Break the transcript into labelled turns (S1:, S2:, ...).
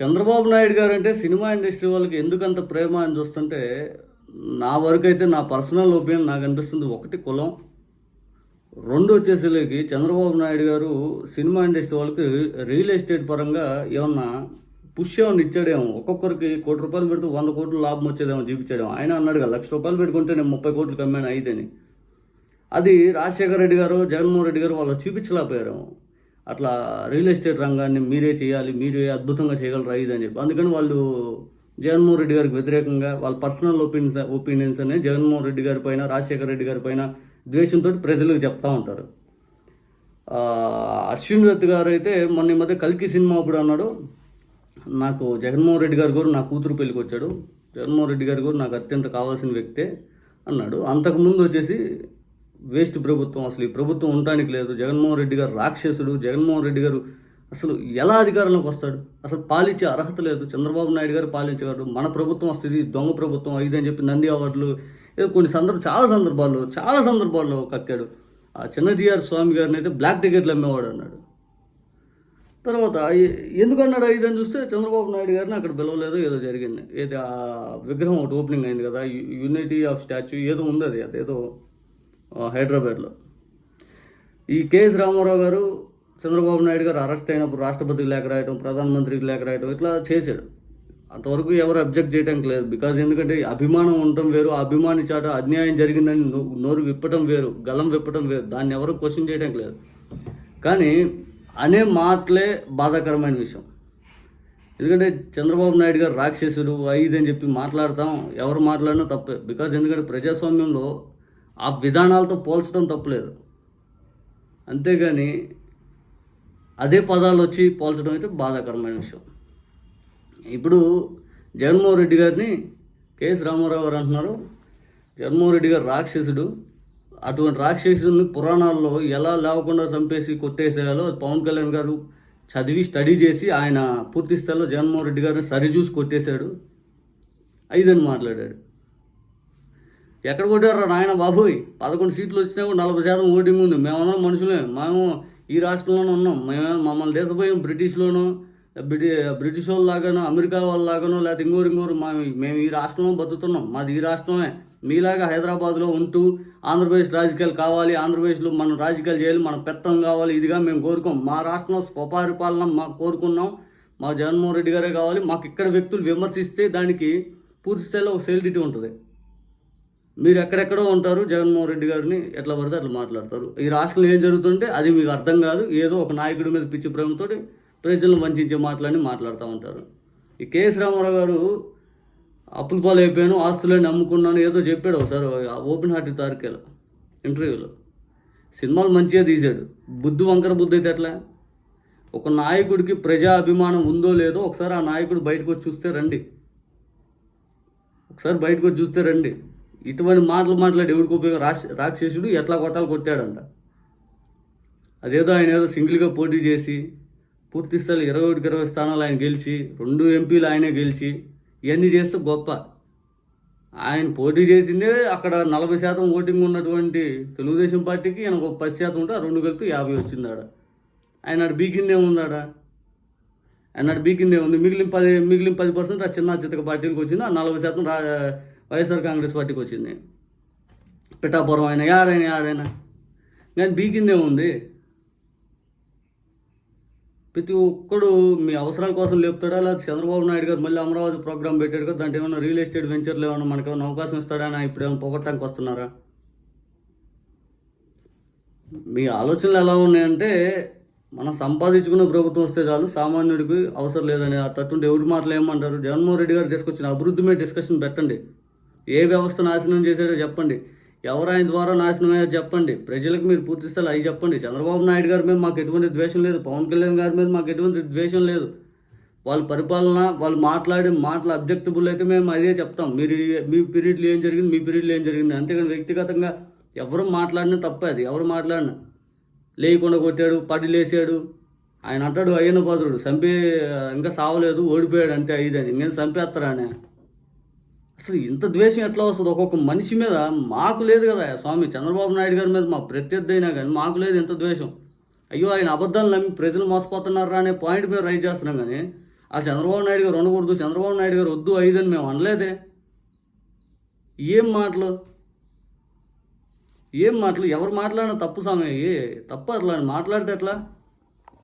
S1: చంద్రబాబు నాయుడు గారు అంటే cinema industry వాళ్ళకి ఎందుకంత ప్రేమ అని చూస్తుంటే నా వరకు అయితే నా పర్సనల్ ఒపీనియన్ నాకు అనిపిస్తుంది. ఒకటి కులం రెండు వచ్చేసరికి చంద్రబాబు నాయుడు గారు సినిమా ఇండస్ట్రీ వాళ్ళకి రియల్ ఎస్టేట్ పరంగా ఏమన్నా పుష్ ఏమన్నా ఇచ్చాడేమో. ఒక్కొక్కరికి కోటి రూపాయలు పెడితే వంద కోట్లు లాభం వచ్చేదేమో చూపించాడేమో ఆయన అన్నాడుగా లక్ష రూపాయలు పెట్టుకుంటే నేను ముప్పై కోట్లు కమ్మాను అయితేని. అది రాజశేఖర రెడ్డి గారు జగన్మోహన్ రెడ్డి గారు వాళ్ళు చూపించలేకపోయారేమో. అట్లా రియల్ ఎస్టేట్ రంగాన్ని మీరే చేయాలి మీరే అద్భుతంగా చేయగలరా ఇది అని చెప్పి. అందుకని వాళ్ళు జగన్మోహన్ రెడ్డి గారికి వ్యతిరేకంగా వాళ్ళ పర్సనల్ ఒపీనియన్స్ ఒపీనియన్స్ అనే జగన్మోహన్ రెడ్డి గారి పైన రాజశేఖర రెడ్డి గారి పైన ద్వేషంతో ప్రజలకు చెప్తా ఉంటారు. అశ్విన్ దత్ గారు అయితే మొన్న ఈ మధ్య కల్కి సినిమా అప్పుడు అన్నాడు. నాకు జగన్మోహన్ రెడ్డి గారి గారు నా కూతురు పెళ్ళికి వచ్చాడు. జగన్మోహన్ రెడ్డి గారి గారు నాకు అత్యంత కావాల్సిన వ్యక్తే అన్నాడు. అంతకుముందు వచ్చేసి వేస్ట్ ప్రభుత్వం అసలు ఈ ప్రభుత్వం ఉండటానికి లేదు. జగన్మోహన్ రెడ్డి గారు రాక్షసుడు. జగన్మోహన్ రెడ్డి గారు అసలు ఎలా అధికారంలోకి వస్తాడు? అసలు పాలించే అర్హత లేదు. చంద్రబాబు నాయుడు గారు పాలించగలడు మన ప్రభుత్వం వస్తుంది దొంగ ప్రభుత్వం ఇదని చెప్పి నంది అవార్డులు ఏదో కొన్ని సందర్భ చాలా సందర్భాల్లో చాలా సందర్భాల్లో కక్కాడు ఆ చిన్నజీఆర్ స్వామి గారిని అయితే బ్లాక్ టికెట్లు అమ్మేవాడు అన్నాడు. తర్వాత ఎందుకన్నాడు ఎందుకు అన్నాడు అని చూస్తే చంద్రబాబు నాయుడు గారిని అక్కడ పిలవలేదు ఏదో జరిగింది. ఏది ఆ విగ్రహం ఒకటి ఓపెనింగ్ అయింది కదా యూనిటీ ఆఫ్ స్టాచ్యూ ఏదో ఉంది అది అదేదో హైదరాబాద్లో. ఈ కేఎస్ రామారావు గారు చంద్రబాబు నాయుడు గారు అరెస్ట్ అయినప్పుడు రాష్ట్రపతికి లేఖ రాయటం ప్రధానమంత్రికి లేఖ రాయటం ఇట్లా చేశాడు. అంతవరకు ఎవరు అబ్జెక్ట్ చేయడానికి లేదు. బికాజ్ ఎందుకంటే అభిమానం ఉండటం వేరు ఆ అభిమాని చాట అన్యాయం జరిగిందని నోరు విప్పటం వేరు గలం విప్పటం వేరు. దాన్ని ఎవరు క్వశ్చన్ చేయడానికి లేదు. కానీ అనే మాటలే బాధాకరమైన విషయం. ఎందుకంటే చంద్రబాబు నాయుడు గారు రాక్షసుడు ఐదు అని చెప్పి మాట్లాడతాం. ఎవరు మాట్లాడినా తప్పే. బికాజ్ ఎందుకంటే ప్రజాస్వామ్యంలో ఆ విధానాలతో పోల్చడం తప్పులేదు. అంతేగాని అదే పదాలు వచ్చి పోల్చడం అయితే బాధాకరమైన విషయం. ఇప్పుడు జగన్మోహన్ రెడ్డి గారిని కేఎస్ రామారావు గారు అంటున్నారు. జగన్మోహన్ రెడ్డి గారు రాక్షసుడు. అటువంటి రాక్షసుని పురాణాల్లో ఎలా లేవకుండా చంపేసి కొట్టేసేయాలో పవన్ కళ్యాణ్ గారు చదివి స్టడీ చేసి ఆయన పూర్తి స్థాయిలో జగన్మోహన్ రెడ్డి గారిని సరిచూసి కొట్టేశాడు. ఐదని మాట్లాడాడు. ఎక్కడ కొట్టారా నాయన బాబోయ్? పదకొండు సీట్లు వచ్చినా కూడా నలభై శాతం ఓటింగ్ ఉంది. మేమందరం మనుషులే మేము ఈ రాష్ట్రంలోనే ఉన్నాం. మేము మమ్మల్ని దేశపోయాం బ్రిటిష్లోనూ బ్రిటి బ్రిటిష్ వాళ్ళలాగానో అమెరికా వాళ్ళలాగానో లేకపోతే ఇంకోరు ఇంకోరు మా మేము ఈ రాష్ట్రంలో బతుకుతున్నాం. మాది ఈ రాష్ట్రమే. మీలాగా హైదరాబాద్లో ఉంటూ ఆంధ్రప్రదేశ్ రాజకీయాలు కావాలి. ఆంధ్రప్రదేశ్లో మనం రాజకీయాలు చేయాలి. మన పెత్తం కావాలి. ఇదిగా మేము కోరుకోం. మా రాష్ట్రంలో స్వపరిపాలన మాకు కోరుకున్నాం. మా జగన్మోహన్ రెడ్డి గారే కావాలి. మాకు ఇక్కడ వ్యక్తులు విమర్శిస్తే దానికి పూర్తి స్థాయిలో ఒక సెల్డిటీ ఉంటుంది. మీరు ఎక్కడెక్కడో ఉంటారు జగన్మోహన్ రెడ్డి గారిని ఎట్లా పడితే అట్లా మాట్లాడతారు. ఈ రాష్ట్రంలో ఏం జరుగుతుంటే అది మీకు అర్థం కాదు ఏదో ఒక నాయకుడి మీద పిచ్చి ప్రేమతో ప్రజలను వంచే మాటలని మాట్లాడుతూ ఉంటారు. ఈ కేఎస్ రామారావు గారు అప్పుల పాలు అయిపోయాను ఆస్తులని అమ్ముకున్నాను ఏదో చెప్పాడు ఒకసారి ఆ ఓపెన్ హార్ట్ తారికేలో ఇంటర్వ్యూలో. సినిమాలు మంచిగా తీశాడు. బుద్ధి వంకర బుద్ధి అయితే ఎట్లా? ఒక నాయకుడికి ప్రజా అభిమానం ఉందో లేదో ఒకసారి ఆ నాయకుడు బయటకు వచ్చి చూస్తే రండి. ఒకసారి బయటకు వచ్చి చూస్తే రండి. ఇటువంటి మాటలు మాట్లాడి ఎవరికి ఉపయోగం? రాక్ష రాక్షసుడు ఎట్లా కొట్టాలి కొట్టాడంట. అదేదో ఆయన ఏదో సింగిల్గా పోటీ చేసి పూర్తి స్థాయిలో ఇరవై ఒకటికి ఇరవై స్థానాలు ఆయన గెలిచి రెండు ఎంపీలు ఆయనే గెలిచి ఇవన్నీ చేస్తే గొప్ప. ఆయన పోటీ చేసిందే అక్కడ నలభై శాతం ఓటింగ్ ఉన్నటువంటి తెలుగుదేశం పార్టీకి ఈయన ఒక పది శాతం ఉంటే ఆ రెండు కలిపి యాభై వచ్చింది ఆడ ఆయన ఆడ బీకిందే ఉందాడ. ఆయన ఆడ బీకిందే ఉంది. మిగిలిన పది మిగిలిన పది పర్సెంట్ ఆ చిన్న చిత్తక పార్టీకి వచ్చింది. ఆ నలభై శాతం రా వైఎస్ఆర్ కాంగ్రెస్ పార్టీకి వచ్చింది. పిఠాపురం అయినా యాడైనా యాడైనా. కానీ బీకిందే ఉంది. ప్రతి ఒక్కడు మీ అవసరాల కోసం లేపుతాడా? లేదా చంద్రబాబు నాయుడు గారు మళ్ళీ అమరావతి ప్రోగ్రామ్ పెట్టాడు కదా దాంట్లో ఏమైనా రియల్ ఎస్టేట్ వెంచర్లు ఏమైనా మనకి ఏమైనా అవకాశం ఇస్తాడా? అని ఇప్పుడు ఏమైనా పొగట్టడానికి వస్తున్నారా? మీ ఆలోచనలు ఎలా ఉన్నాయంటే మనం సంపాదించుకున్న ప్రభుత్వం వస్తే చాలు సామాన్యుడికి అవసరం లేదని ఆ తట్టుంటే ఎవరి మాటలు ఏమంటారు? జగన్మోహన్ రెడ్డి గారు తీసుకొచ్చిన అభివృద్ధి మీద డిస్కషన్ పెట్టండి. ఏ వ్యవస్థ నాశనం చేశాడో చెప్పండి. ఎవరు ఆయన ద్వారా నాశనం అయ్యారో చెప్పండి. ప్రజలకు మీరు పూర్తి స్థాయి అవి చెప్పండి. చంద్రబాబు నాయుడు గారి మీద మాకు ఎటువంటి ద్వేషం లేదు. పవన్ కళ్యాణ్ గారి మీద మాకు ఎటువంటి ద్వేషం లేదు. వాళ్ళ పరిపాలన వాళ్ళు మాట్లాడే మాటలు అబ్జెక్టబుల్ అయితే మేము అదే చెప్తాం. మీరు మీ పీరియడ్లో ఏం జరిగింది మీ పీరియడ్లో ఏం జరిగింది? అంతేకాని వ్యక్తిగతంగా ఎవరు మాట్లాడినా తప్పే అది. ఎవరు మాట్లాడినా. లేకుండా కొట్టాడు పడి లేచాడు ఆయన అంటాడు అయ్యన పాత్రుడు చంపే ఇంకా సావలేదు ఓడిపోయాడు అంతే ఐదని ఇంకేం చంపేస్తారా అని అసలు ఇంత ద్వేషం ఎట్లా వస్తుంది ఒక్కొక్క మనిషి మీద మాకు లేదు కదా స్వామి. చంద్రబాబు నాయుడు గారి మీద మా ప్రత్యర్థి అయినా కానీ మాకు లేదు ఇంత ద్వేషం. అయ్యో ఆయన అబద్ధాలు నమ్మి ప్రజలు మోసపోతున్నారా అనే పాయింట్ మీద రైజ్ చేస్తున్నాం కానీ ఆ చంద్రబాబు నాయుడు గారు ఉండకూడదు చంద్రబాబు నాయుడు గారు వద్దు ఐదని మేము అనలేదే. ఏం మాటలు? ఏం మాటలు? ఎవరు మాట్లాడినా తప్పు స్వామి. తప్పు అట్లా మాట్లాడితే ఎట్లా?